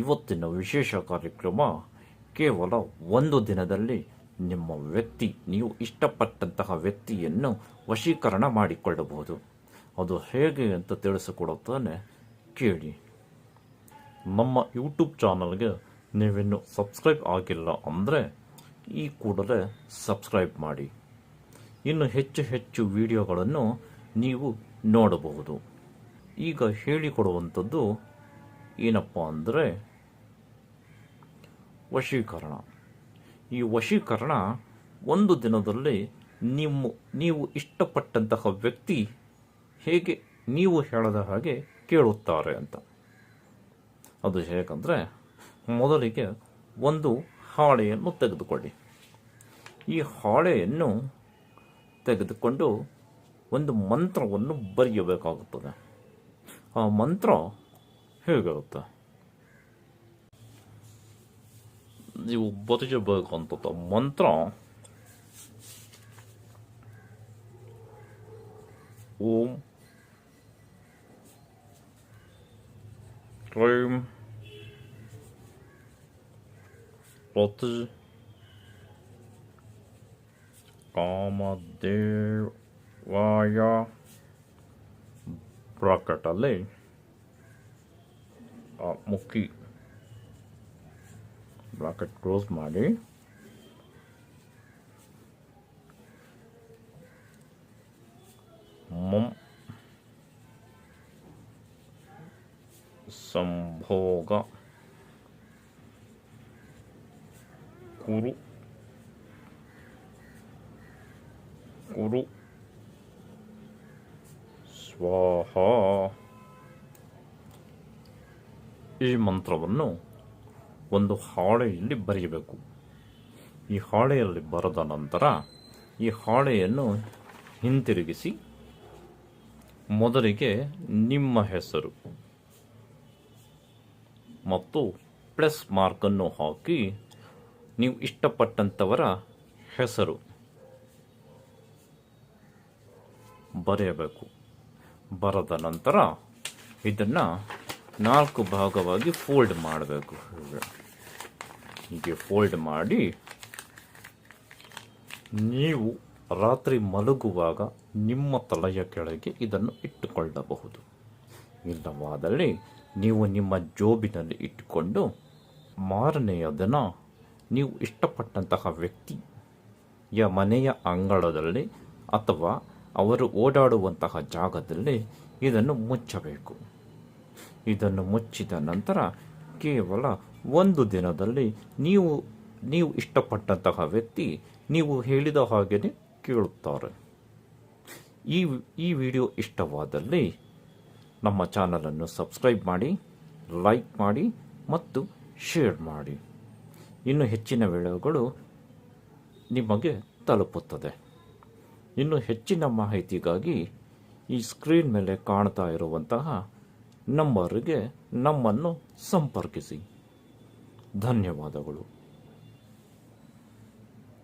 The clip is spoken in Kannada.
ಇವತ್ತಿನ ವಿಶೇಷ ಕಾರ್ಯಕ್ರಮ ಕೇವಲ ಒಂದು ದಿನದಲ್ಲಿ ನಿಮ್ಮ ವ್ಯಕ್ತಿ, ನೀವು ಇಷ್ಟಪಟ್ಟಂತಹ ವ್ಯಕ್ತಿಯನ್ನು ವಶೀಕರಣ ಮಾಡಿಕೊಳ್ಳಬಹುದು. ಅದು ಹೇಗೆ ಅಂತ ತಿಳಿಸಿಕೊಡುತ್ತಾನೆ. ಕೇಳಿ. ನಮ್ಮ ಯೂಟ್ಯೂಬ್ ಚಾನಲ್ಗೆ ನೀವಿನ್ನು ಸಬ್ಸ್ಕ್ರೈಬ್ ಆಗಿಲ್ಲ ಅಂದರೆ ಈ ಕೂಡಲೇ ಸಬ್ಸ್ಕ್ರೈಬ್ ಮಾಡಿ. ಇನ್ನು ಹೆಚ್ಚು ಹೆಚ್ಚು ವಿಡಿಯೋಗಳನ್ನು ನೀವು ನೋಡಬಹುದು. ಈಗ ಹೇಳಿಕೊಡುವಂಥದ್ದು ಏನಪ್ಪ ಅಂದರೆ ವಶೀಕರಣ. ಈ ವಶೀಕರಣ ಒಂದು ದಿನದಲ್ಲಿ ನಿಮ್ಮ, ನೀವು ಇಷ್ಟಪಟ್ಟಂತಹ ವ್ಯಕ್ತಿ ಹೇಗೆ ನೀವು ಹೇಳದ ಹಾಗೆ ಕೇಳುತ್ತಾರೆ ಅಂತ. ಅದು ಹೇಗಂದರೆ ಮೊದಲಿಗೆ ಒಂದು ಹಾಳೆಯನ್ನು ತೆಗೆದುಕೊಳ್ಳಿ. ಈ ಹಾಳೆಯನ್ನು ತೆಗೆದುಕೊಂಡು ಒಂದು ಮಂತ್ರವನ್ನು ಬರೆಯಬೇಕಾಗುತ್ತದೆ. ಆ ಮಂತ್ರ Höger oppe. Jo, både jobber rundt og montra, Rom. Røm. Rotte. Kama de waja. Brakatale. मुक्की ब्राकेट क्लोज मारे। मम। संभोग। कुरु। स्वाहा। ಈ ಮಂತ್ರವನ್ನು ಒಂದು ಹಾಳೆಯಲ್ಲಿ ಬರೆಯಬೇಕು ಈ ಹಾಳೆಯಲ್ಲಿ ಬರೆದ ನಂತರ ಈ ಹಾಳೆಯನ್ನು ಹಿಂತಿರುಗಿಸಿ ಮೊದಲಿಗೆ ನಿಮ್ಮ ಹೆಸರು ಮತ್ತು ಪ್ಲಸ್ ಮಾರ್ಕನ್ನು ಹಾಕಿ ನೀವು ಇಷ್ಟಪಟ್ಟಂಥವರ ಹೆಸರು ಬರೆಯಬೇಕು. ಬರೆದ ನಂತರ ಇದನ್ನು ನಾಲ್ಕು ಭಾಗವಾಗಿ ಫೋಲ್ಡ್ ಮಾಡಬೇಕು. ಹೀಗೆ ಫೋಲ್ಡ್ ಮಾಡಿ ನೀವು ರಾತ್ರಿ ಮಲಗುವಾಗ ನಿಮ್ಮ ತಲೆಯ ಕೆಳಗೆ ಇದನ್ನು ಇಟ್ಟುಕೊಳ್ಳಬಹುದು. ಇಲ್ಲವಾದಲ್ಲಿ ನೀವು ನಿಮ್ಮ ಜೋಬಿನಲ್ಲಿ ಇಟ್ಟುಕೊಂಡು ಮಾರನೆಯ ದಿನ ನೀವು ಇಷ್ಟಪಟ್ಟಂತಹ ವ್ಯಕ್ತಿಯ ಮನೆಯ ಅಂಗಳದಲ್ಲಿ ಅಥವಾ ಅವರು ಓಡಾಡುವಂತಹ ಜಾಗದಲ್ಲಿ ಇದನ್ನು ಮುಚ್ಚಬೇಕು. ಇದನ್ನು ಮುಚ್ಚಿದ ನಂತರ ಕೇವಲ ಒಂದು ದಿನದಲ್ಲಿ ನೀವು ನೀವು ಇಷ್ಟಪಟ್ಟಂತಹ ವ್ಯಕ್ತಿ ನೀವು ಹೇಳಿದ ಹಾಗೆಯೇ ಕೇಳುತ್ತಾರೆ. ಈ ಈ ವಿಡಿಯೋ ಇಷ್ಟವಾದಲ್ಲಿ ನಮ್ಮ ಚಾನಲನ್ನು ಸಬ್ಸ್ಕ್ರೈಬ್ ಮಾಡಿ, ಲೈಕ್ ಮಾಡಿ ಮತ್ತು ಶೇರ್ ಮಾಡಿ. ಇನ್ನು ಹೆಚ್ಚಿನ ವಿಡಿಯೋಗಳು ನಿಮಗೆ ತಲುಪುತ್ತದೆ. ಇನ್ನು ಹೆಚ್ಚಿನ ಮಾಹಿತಿಗಾಗಿ ಈ ಸ್ಕ್ರೀನ್ ಮೇಲೆ ಕಾಣ್ತಾ ಇರುವಂತಹ ನಂಬರ್ಗೆ ನಮ್ಮನ್ನು ಸಂಪರ್ಕಿಸಿ. ಧನ್ಯವಾದಗಳು.